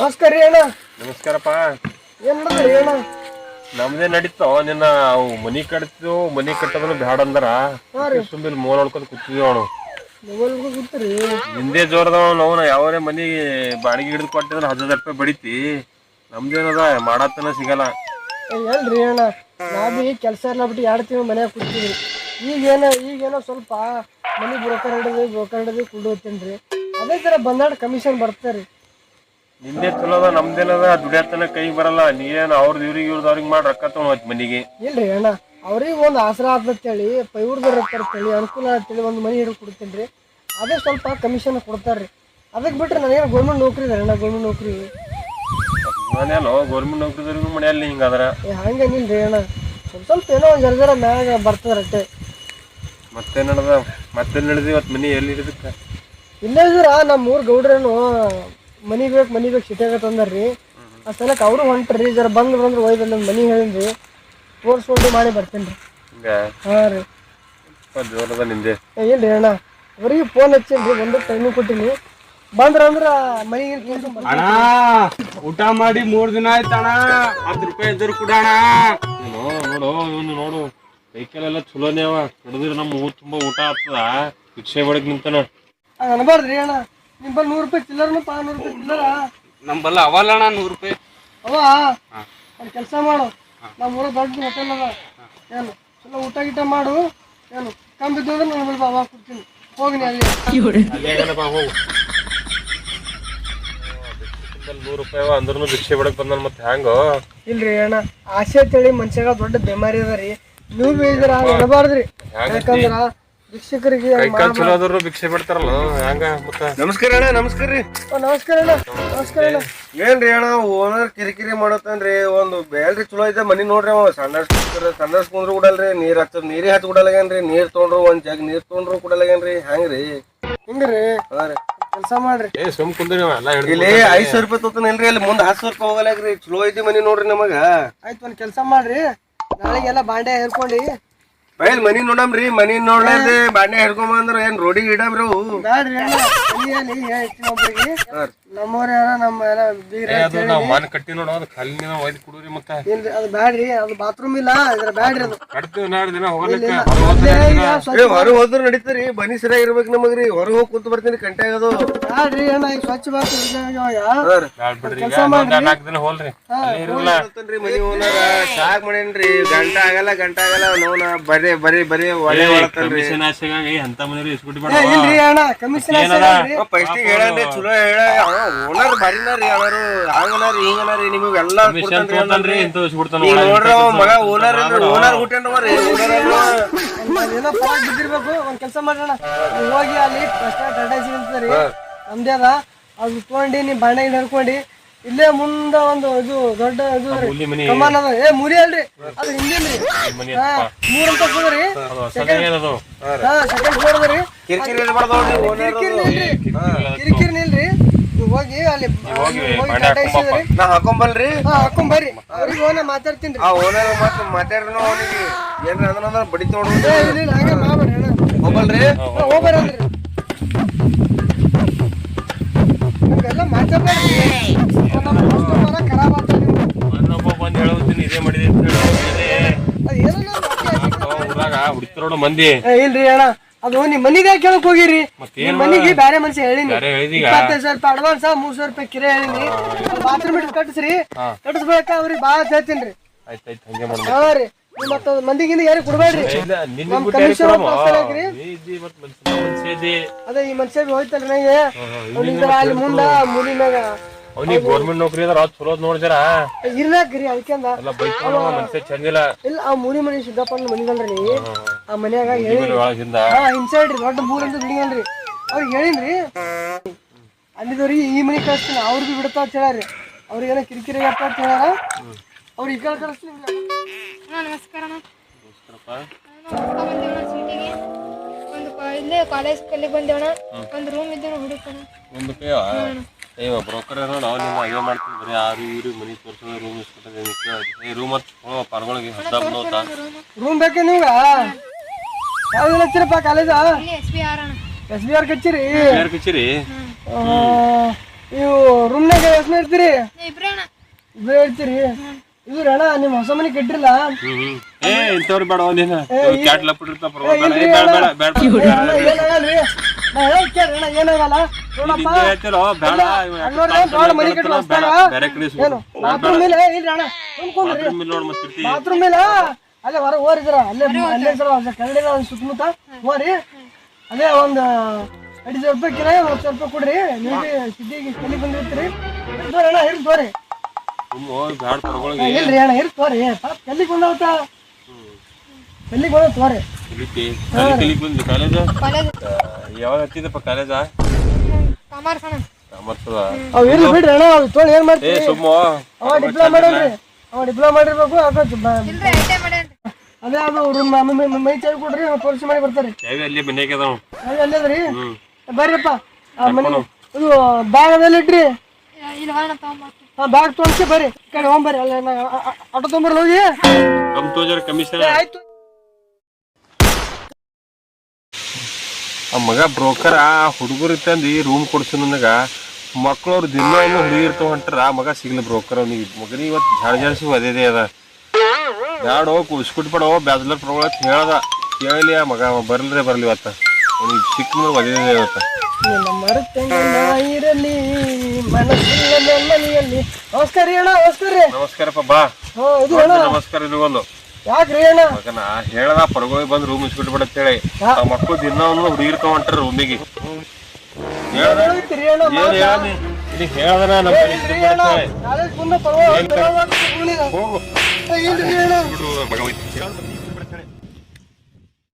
ನಮಸ್ಕಾರ ರೀ ಅಣ್ಣ. ನಮಸ್ಕಾರಪ್ಪ. ಏನ್ ಅಣ್ಣ? ನಮ್ದೇ ನಡೀತೋ. ನಿನ್ನ ಅವು ಮನಿ ಕಟ್ತು ಮನಿ ಕಟ್ಟೋದನ್ನ ಬ್ಯಾಡ ಅಂದ್ರ. ಸುಮ್ಮಿಲ್ ಮೋಲ್ ನೋಡ್ಕೊಂಡ್ ಕೂತಿದ್ವಿ ಅವನು ಮೊಬೈಲ್ಗೂ ಕೂತ್ರಿ? ನಿಂದೇ ಜೋರದವ ನಾವು. ಯಾವರೇ ಮನಿ ಬಾಡಿಗೆ ಹಿಡಿದು ಕೊಟ್ಟಿದ್ರೆ ಹದಿನೈದು ರೂಪಾಯಿ ಬಡಿತಿ. ನಮ್ದೇನದ? ಮಾಡತ್ತನ ಸಿಗಲ್ಲ. ಎಲ್ರಿ ಅಣ್ಣ. ನಾ ಬಿ ಕೆಲಸ ಎಲ್ಲ ಬಿಟ್ಟು ಎರಡು ತಿಂಗಳು ಮನ್ಯಾಗ ಕೂತೀವಿ ಈಗೇನ ಈಗೇನೋ ಸ್ವಲ್ಪ ಮನಿ ಬ್ರೋಕರ್ ಹಿಡಿದು ಬ್ರೋಕರ್ ಹಿಡಿದು ಕುಡ್ದು ಹೋಗ್ತೀನಿ ರೀ ಅದೇ ಥರ ಬಂದಾಡ ಕಮಿಷನ್ ಬರ್ತಾರೆ ನಿಂದೇ ಚಲೋ ಅದ ನಮ್ದೇನದ ದುಡಿಯತ್ತನ ಕೈಗೆ ಬರಲ್ಲ. ನೀವೇನು ಅವ್ರದ್ದು ಇವ್ರಿಗೆ ಇವ್ರದ್ದು ಅವ್ರಿಗೆ ಮಾಡಿ ರೊಕ್ಕ ತಗೊಂಡ್ ಮನಿಗೆ. ಇಲ್ರಿ ಅಣ್ಣ ಅವ್ರಿಗೆ ಒಂದು ಆಸರ ಆತಂತೇಳಿ ಪೈವ್ರದ್ದು ಅಂತೇಳಿ ಅನುಕೂಲ ಅಂತೇಳಿ ಒಂದು ಮನಿ ಹಿಡಿದು ಕೊಡ್ತೇನ್ರಿ. ಅದೇ ಸ್ವಲ್ಪ ಕಮಿಷನ್ ಕೊಡ್ತಾರ್ರಿ. ಅದಕ್ಕೆ ಬಿಟ್ರೆ ನನಗೇನು ಗೌರ್ಮೆಂಟ್ ನೌಕರಿ ಇದೆ ಅಣ್ಣ ಗೌರ್ಮೆಂಟ್ ನೌಕರಿ? ಮನೆಯಲ್ಲೋ ಗೌರ್ಮೆಂಟ್ ನೌಕರಿದವ್ರಿಗೂ ಮನೆಯಲ್ಲಿ ಹಿಂಗಾದ್ರ. ಏ ಹಂಗೇನಿಲ್ರಿ ಅಣ್ಣ. ಸ್ವಲ್ಪ ಸ್ವಲ್ಪ ಏನೋ ಒಂದು ಜರ ಜರ ಮ್ಯಾಗ ಬರ್ತದೆ ಅಷ್ಟೇ ಮತ್ತೆ ನಡ್ದ ಮತ್ತೆ ನಡೆದಿ ಇವತ್ತು ಮನಿ ಎಲ್ಲಿ ಹಿಡಿದಕ್ಕ ಇಲ್ಲೇ ಇದ್ರ ನಮ್ಮ ಊರ್ ಗೌಡ್ರೇನು ಮನಿ ಬೇಕು ಮನಿ ಬೇಕು ಸಿಟಿಯಾಗ ತಂದಾರ್ರಿ. ಆ ಸಲಕ್ಕೆ ಅವರು ಹೊಂಟ್ರಿ ಜರ ಬಂದು ಬಂದ್ರೆ ಒಯ್ದು ನನ್ನ ಮನಿ ಹೇಳಿದ್ರಿ ತೋರ್ಸ್ಕೊಂಡು ಮಾಡಿ ಬರ್ತೇನ್ರಿ. ಹಾ ಹಾಂ ರೀ. ಜೋರದ ನಿಂದೆ. ಏನು ಇಲ್ರಿ ಅಣ್ಣ. ಅವರಿಗೆ ಫೋನ್ ಹಚ್ಚೇನ್ರಿ ಒಂದು ಟೈಮಿಂಗ್ ಕೊಟ್ಟಿನಿ. ಬಂದ್ರ ಅಂದ್ರ ಮನಿಗೆ ಅಣ್ಣ ಊಟ ಮಾಡಿ ಮೂರ್ ದಿನ ಆಯ್ತಣ್ಣ ಹತ್ತು ರೂಪಾಯಿ ಇದ್ರು ಕೂಡ ನೋಡು ನೋಡು ಇವನು ನೋಡು. ಕೈಕಾಲೆಲ್ಲ ಚಲೋನೇ ಅವ. ಹಿಡಿದ್ರೆ ನಮ್ಮ ಊರ್ ತುಂಬಾ ಊಟ ಆಗ್ತದ. ಭಿಕ್ಷೆ ಬಡಕ್ ನಿಂತಾನ. ಅನ್ಬಾರ್ದ್ರಿ ಅಣ್ಣ. ನಿಂಬಲ್ಲಿ ನೂರು ರೂಪಾಯಿ ಚಿಲ್ಲರ್ನಪ್ಪ ನೂರು ರೂಪಾಯಿ ಚಿಲ್ಲರ? ನಮ್ಮಲ್ಲ ಅವಲ್ಲಣ್ಣ ನೂರು ರೂಪಾಯಿ. ಅವ? ಒಂದು ಕೆಲಸ ಮಾಡು. ನಮ್ಮ ಊರ ದೊಡ್ಡ ಹೋಟೆಲ್ ಅದ ಏನು? ಎಲ್ಲ ಊಟ ಗೀಟ ಮಾಡು. ಏನು? ಕಮ್ಮಿ ಬಿದ್ದೋದ್ರೆ ನನ್ನ ಮೇಲೆ ಬಾಬಾ ಕೊಡ್ತೀನಿ. ಹೋಗಿ ನೀ ಅಲ್ಲಿ ಹೋಗು. ನೂರು ರೂಪಾಯಿ ಅಂದ್ರೂ ಭಿಕ್ಷೆ ಬಡಕ್ ಬಂದನ್ ಮತ್ತೆ ಹ್ಯಾಂಗೋ? ಇಲ್ರಿ ಅಣ್ಣ ಆಸೆ ಅಂತೇಳಿ ಮನ್ಷಾಗ ದೊಡ್ಡ ಬೆಮಾರಿ ಅದ ರೀ. ನೀವು ಬೀಳ್ದಿರ ಅನ್ಬಾರ್ದ್ರಿ ಯಾಕಂದ್ರ ಶಿಕ್ಷಕರಿಗೆ ಕೈಕಾಲ್ ಚಲೋ ಆದ್ರು ಭಿಕ್ಷೆ ಬಿಡ್ತಾರಲ್ಲ ಹಂಗ ಮತ್ತ? ನಮಸ್ಕಾರ ಅಣ್ಣ ನಮಸ್ಕಾರ ರೀ. ನಮಸ್ಕಾರ ಅಣ್ಣ. ನಮಸ್ಕಾರ ಅಣ್ಣ. ಏನ್ರಿ ಅಣ್ಣ ಓನರ್ ಕಿರಿಕಿರಿ ಮಾಡತ್ತನ್ರಿ? ಒಂದು ಬೇಲ್ರಿ ಚಲೋ ಐತೆ ಮನಿ ನೋಡ್ರಿ ಅವ. ಸಣ್ಣ ಕುಂದ್ರು ಕೊಡಲ್ರಿ ನೀರ್ ಹಚ್ಚ ನೀರೇ ಹಚ್ಚ ಕೊಡಲಾಗೇನ್ರಿ? ನೀರ್ ತೊಗೊಂಡ್ರು ಒಂದ್ ಜಗ್ ನೀರ್ ತೊಗೊಂಡ್ರು ಕೊಡಲಾಗೇನ್ರಿ? ಹೆಂಗ್ರಿ? ಹಿಂಗ್ರಿ? ಹಾ ರೀ. ಕೆಲಸ ಮಾಡ್ರಿ. ಏ ಸುಮ್ ಕುಂದ್ರಿ ಎಲ್ಲ ಇಲ್ಲಿ ಐದ್ ಸಾವಿರ ರೂಪಾಯಿ ತೊಗೊತಾನಿಲ್ರಿ ಅಲ್ಲಿ ಮುಂದ್ ಹತ್ತು ಸಾವಿರ ರೂಪಾಯಿ ಹೋಗಲ್ಯಾಗ್ರಿ. ಚಲೋ ಐತಿ ಮನಿ ನೋಡ್ರಿ ನಮಗ. ಆಯ್ತು ಒಂದ್ ಕೆಲಸ ಮಾಡ್ರಿ. ನಾಳೆಗೆಲ್ಲ ಬಾಂಡೆ ಹೇರ್ಕೊಂಡು ಬಯಲ್ ಮನಿ ನೋಡಮ್ರಿ ಮನಿ ನೋಡ್ಲಾರ್ದೆ ಬಾಂಡೆ ಹಿಡ್ಕೊಂಬಂದ್ರ ಏನ್ ರೋಡಿಗೆ ಇಡಮ್ರಿ ಅವು? ಬ್ಯಾಡ್ರಿ ಅಣ್ಣ ಒಬ್ರಿಗೆ ನಮ್ಮವ್ರ ಯಾರ ನಮ್ಮ ಎಲ್ಲ ಅದು ನಾವ್ ಮನ್ ಕಟ್ಟಿ ನೋಡು ಅದು ಕಲ್ಲಿನ ಒಯ್ದು ಕುಡುರಿ ಮತ್ತೆ. ಇಲ್ರಿ ಅದು ಬ್ಯಾಡ್ರಿ ಅದು ಬಾತ್ರೂಮ್ ಇಲ್ಲ ಇದ್ರ ಬ್ಯಾಡ್ರಿ ಅದು. ಕಟ್ತೀವಿ ನಾಳೆ ದಿನ ಹೋಗ್ಲಿಕ್ಕೆ ಹೊರ ಹೋದ್ರ ನಡೀತರಿ ಬನಿ ಸರಿಯಾಗಿ ಇರ್ಬೇಕು ನಮಗ್ರಿ ಹೊರ ಹೋಗಿ ಕುಂತ ಬರ್ತೀನಿ ಕಂಟೆ ಆಗೋದು. ಬ್ಯಾಡ್ರಿ ಈಗ ಸ್ವಚ್ಛ ಬಾತ್ರೂಮ್ ಹೋಲ್ರಿ. ಅಲ್ಲಿ ಇರಲ್ಲ. ಮನಿ ಓನರ್ ಸಾಕ್ ಮಾಡೇನ್ರಿ ಗಂಟ ಆಗಲ್ಲ ಗಂಟ ಆಗಲ್ಲ ನೋನ ಬರೀ ಬರೀ ಬರೀ ಒಳ್ಳೆ ಕಮಿಷನ್ ಆಸೆಗಾಗಿ ಅಂತ ಮನೆಯವ್ರು ಇಸ್ಬಿಟ್ಟು ಏ, ಇಲ್ರಿ ಅಣ್ಣ ಕಮಿಷನ್ ಫಸ್ಟಿಗೆ ಹೇಳನ್ರಿ ಚಲೋ ಹೇಳ ಓನರ್ ಬಾರಿನಾರಿ ಅವರು ಹಂಗನಾರಿ ಹಿಂಗನಾರಿ ನಿಮಗೆ ಎಲ್ಲ ಕಮಿಷನ್ ತಗೊಂಡ್ರಿ ಇಂತ ಇಸ್ಬಿಡ್ತಾನ ಈಗ ನೋಡ್ರಿ ಅವ ಮಗ ಓನರ್ ಅಂದ್ರೆ ಓನರ್ ಹುಟ್ಟೇನ್ರಿ ಏನೋ ಫಾಲ್ಟ್ ಬಿದ್ದಿರ್ಬೇಕು ಒಂದ್ ಕೆಲಸ ಮಾಡೋಣ ಹೋಗಿ ಅಲ್ಲಿ ಫಸ್ಟ್ ನಮ್ದೇ ಅದ. ಅದು ತಗೊಂಡು ನೀವ್ ಬಾಂಡೆ ಗಿಡ ಹಿಡ್ಕೊಂಡು ಇಲ್ಲೇ ಮುಂದ ಒಂದು ಇದು ದೊಡ್ಡ ಇದು ಕಮಾನ್ ಅದ. ಏ ಮುರಿ ಅಲ್ರಿ ಅದು ಹಿಂದಿಲ್ರಿ ಮನಿ ಹಾ ಮೂರ್ ಅಂತ ಹಾ ಸೆಕೆಂಡ್ ಫ್ಲೋರ್ ಅದ್ರಿ ಕಿರಿಕಿರಿ ಇರ್ಬಾರ್ದು ಓನರ್ ಕಿರಿಕಿರಿ ನಿಲ್ರಿ ಕಿರಿಕಿರಿ ನಿಲ್ರಿ ನೀವ್ ಹೋಗಿ ಅಲ್ಲಿ. ನಾ ಹಾಕೊಂಬಲ್ರಿ ಹಾ ಹಾಕೊಂಡ್ ಬರ್ರಿ ಅವ್ರಿಗೆ ಹೋಗಿ ಮಾತಾಡ್ತೀನಿ. ಆ ಓನರ್ ಮತ್ತೆ ಅವನಿಗೆ. ಏನ್ರ ಅದನ ಬಡಿ ನೋಡ್ರಿ ಏ ಇಲ್ಲ ಇಲ್ಲ ಹಂಗೆ ಮಾಡ್ಬೇಡ್ರಿ ಅಣ್ಣ. ಹೋಗಲ್ರಿ ಹೋಗ್ಬರ್ರಿ ಅಂದ್ರಿ. ನಮ್ಗೆಲ್ಲ ಮಾತಾಡ್ಬೇಡ್ರಿ. ನಮ್ಮ ಕಸ್ಟಮರ ಖರಾಬ್ ಆಗ್ತದೆ ನೀವು ಇನ್ನೊಬ್ಬ ಬಂದು ಹೇಳೋತೀನಿ ಇದೇ ಮಾಡಿದೆ ಅಂತ ಹೇಳಿ ಊರಾಗ ಮಂದಿ. ಏ, ಇಲ್ರಿ ಅಣ್ಣ. ಅದು ನಿಮ್ ಮನಿಗೆ ಕೇಳಕ್ ಹೋಗಿರಿ. ನಿಮ್ ಮನಿಗೆ ಬ್ಯಾರೆ ಮನ್ಸಿ ಹೇಳಿನಿ. ಇಪ್ಪತ್ತೈದು ಸಾವಿರ ರೂಪಾಯಿ ಅಡ್ವಾನ್ಸ್ ಮೂರ್ ಸಾವಿರ ರೂಪಾಯಿ ಕಿರೆ ಹೇಳಿನಿ. ಬಾತ್ರೂಮ್ ಇಟ್ಟು ಕಟ್ಟಿಸ್ರಿ ಕಟ್ಟಿಸ್ಬೇಕ ಅವ್ರಿಗೆ ಭಾಳ ಹೇಳ್ತೀನಿ ಹಾ ರೀ. ನೀವು ಮತ್ತೆ ಮಂದಿಗಿಂದ ಯಾರಿಗೆ ಕೊಡ್ಬೇಡ್ರಿ. ನಮ್ ಕಮಿಷನ್. ಅದೇ ಈ ಮನುಷ್ಯ ಹೋಯ್ತಲ್ರಿ ನಂಗೆ. ಅಲ್ಲಿ ಮುಂದ ಮುನಿ ಮ್ಯಾಗ ಅವ್ನಿಗೆ ಗೌರ್ಮೆಂಟ್ ನೌಕರಿ ಅದಾರ ಅದ್ ಚಲೋ ನೋಡ್ ಜರ. ಇರ್ಲಾಕ್ರಿ ಅದಕ್ಕೆಂದ ಎಲ್ಲ ಬೈಕ್ ಮನ್ಸೆ ಚಂದಿಲ್ಲ. ಇಲ್ಲ ಆ ಮೂರಿ ಮನಿ ಸಿದ್ದಪ್ಪನ ಮನಿಗಲ್ರಿ ಆ ಮನ್ಯಾಗ ಹೇಳಿ ಒಳಗಿಂದ ಇನ್ಸೈಡ್ ರೀ ದೊಡ್ಡ ಮೂರ್ ಅಂತ ಬಿಲ್ಡಿಂಗ್ ಅಲ್ರಿ ಅವ್ರಿಗೆ ಹೇಳಿನ್ರಿ. ಅಲ್ಲಿದವ್ರಿಗೆ ಈ ಮನಿ ಕಳಿಸ್ತೀನಿ ಅವ್ರಿಗೆ ಬಿಡ್ತಾ ಅಂತ ಹೇಳಾರಿ ಅವ್ರಿಗೆ ಏನೋ ಕಿರಿಕಿರಿ ಆಗ್ತಾ ಅಂತ ಹೇಳಾರ ಅವ್ರು ಈ ಕಡೆ ಕಳಿಸ್ತೀನಿ. ನಮಸ್ಕಾರ ಅಣ್ಣ ನಾವು ಬಂದೇವಣ್ಣ ಸಿಟಿಗೆ ಒಂದು ಕಾ- ಇಲ್ಲೇ ಕಾಲೇಜ್ ಕಲ್ಲಿ ಬಂದೇವಣ ಒಂದು ರೂಮ್ ಇದ್ದೇವೆ ಹುಡುಕಣ ಒಂದು ಪೇ ಏ ಬ್ರೋಕರ್ ಏನೋ ನಾವು ನಿಮ್ಮ ಅಯ್ಯೋ ಮಾಡ್ತೀವಿ ಬರೀ ಆರು ಇರು ಮನಿ ತೋರಿಸೋ ರೂಮ್ ಇಸ್ಕೊಟ್ಟದೆ ಏ ರೂಮ್ ಹತ್ತು ಪರ್ಗಳಿಗೆ ಹದ್ದ ಬಂದೋತ ರೂಮ್ ಬೇಕೆ ನೀವು? ಯಾವ್ದು ಹಚ್ಚಿರಪ್ಪ ಕಾಲೇಜ? ಇಲ್ಲಿ ಎಸ್ ಬಿ ಆರ್ ಅಣ್ಣ ಎಸ್ ಬಿ ಆರ್ ಕಚ್ಚಿರಿ. ಯಾರು ಕಿಚಿರಿ ನೀವು ರೂಮ್ನಾಗ ಎಷ್ಟು ಇರ್ತೀರಿ ಇಬ್ರೇ ಅಣ್ಣ. ಇಬ್ರು ಹೇಳ್ತೀರಿ ಇದು ಅಣ್ಣ ನಿಮ್ಮ ಹೊಸ ಮನೆ ಕಟ್ಟಿರಲ್ಲ ಏ ಇಂಥವ್ರು ಬೇಡ ನೀನು. ಕ್ಯಾಟ್ ಲಪ್ಪಿಟ್ಟಿರ್ತಾವ ಪರವಾಗಿಲ್ಲ. ಬೇಡ ಬೇಡ ಬೇಡ. ಬಾತ್ರೂಮ್ ಇಲ್ಲ ಅಲ್ಲೇ ಹೊರ ಓರಿದ್ರ ಅಲ್ಲೇ ಅಲ್ಲೇ ಸರ ಕನ್ನಡ ಸುತ್ತಮುತ್ತ ಓರಿ ಅದೇ ಒಂದು ಐದು ಸಾವಿರ ರೂಪಾಯಿ ಕಿರಾಯ ಒಂದು ಸಾವಿರ ರೂಪಾಯಿ ಕೊಡ್ರಿ. ನೀವು ಸಿದ್ದಿಗೆ ಕಲಿ ಬಂದಿರ್ತೀರಿ. ತೋರಿ ಅಣ್ಣ ಇಲ್ರಿ ಅಣ್ಣ ತೋರಿ. ಪಾಪ ಕಲ್ಲಿಗೆ ಬಂದವತ್ತ ಕಲ್ಲಿಗೆ ಬಂದ ತೋರಿ? ಯಾವಾಗ ಹತ್ತಿದಪ್ಪ ಕಾಲೇಜ? ಕಾಮರ್ಸ್ ಅಣ್ಣ. ಅವ್ ಇರ್ಲಿ ಬಿಡ್ರಿ ಅಣ್ಣ ಅವ್ ತೋಳಿ ಏನ್ ಸುಮ್ಮ ಅವ ಡಿಪ್ಲೊಮಾ ಮಾಡೇನ್ರಿ ಅವ ಡಿಪ್ಲೊಮಾ ಮಾಡಿರ್ಬೇಕು ಅದ ಇಲ್ರಿ ಐಟೆ ಮಾಡೇನ್ರಿ ಅದೇ ಅದು ರೂಮ್ ಮೈ ಚಾವಿ ಕೊಡ್ರಿ ಅವ್ರು ಪರೀಕ್ಷೆ ಮಾಡಿ ಬರ್ತಾರೆ. ಅಲ್ಲಿ ಮನೆಗೆ ಅದೇ ಬರ್ರಿಪ್ಪ. ಮನೆ ಇದು ಇಲ್ಲಿ ಬ್ಯಾಗ್ ತೊಗೊಂಡ್ಸಿ ಬರ್ರಿ. ಕಡೆ ಹೋಗ್ಬರ್ರಿ ಅಲ್ಲ ಆಟೋ ಹೋಗಿ. ಕಮ್ ತೋಜರ ಕಮಿಷನ್ ಏ, ಆಯ್ತು. ಆ ಮಗ ಬ್ರೋಕರ್ ಆ ಹುಡುಗರು ತಂದು ರೂಮ್ ಕೊಡ್ಸು ನನಗ. ಮಕ್ಳವ್ರು ದಿನ ಏನು ಹುಡುಗಿ ಇರ್ತಾವ ಹೊಂಟ್ರ ಆ ಮಗ ಸಿಗ್ಲಿ ಬ್ರೋಕರ್ ಅವ್ನಿಗೆ. ಮಗನಿ ಇವತ್ತು ಜಾಡ ಜಾಡ್ಸಿ ಒದೇದೇ ಅದ ಬ್ಯಾಡೋ ಕುಸ್ಕುಟ್ ಪಡೋ ಬ್ಯಾಚಲರ್ ಪ್ರೊಗಳ ಹೇಳದ. ಕೇಳಲಿ ಆ ಮಗ ಬರ್ಲ್ರಿ ಬರ್ಲಿ ಇವತ್ತ. ಅವ್ನಿಗೆ ಸಿಕ್ಕ ಮೇಲೆ ನಿನ್ನ ಇರಲಿ ನೆಮ್ಮದಿಯಲ್ಲಿ. ನಮಸ್ಕಾರ ರೀ ಅಣ್ಣ ನಮಸ್ಕಾರ. ರೀ ನಮಸ್ಕಾರಪ್ಪ ಬಾ. ಹಾ ಇದು ಅಣ್ಣ ನಮಸ್ಕಾರ ಒಂದು. ಯಾಕ್ರಿ ಅಣ್ಣ ನಾ ಹೇಳದ ಪರಗೋಗಿ ಬಂದು ರೂಮ್ ಇಸ್ಬಿಟ್ಟು ಬಿಡ ಅಂತೇಳಿ ಆ ಮಕ್ಕಳು ದಿನ ಒಂದು ಹುಡುಗಿ ಇರ್ತಾವ ಹೊಂಟ್ರ ರೂಮಿಗೆ ಹೇಳ್ದ? ಹೋಗು. ಇಲ್ರಿ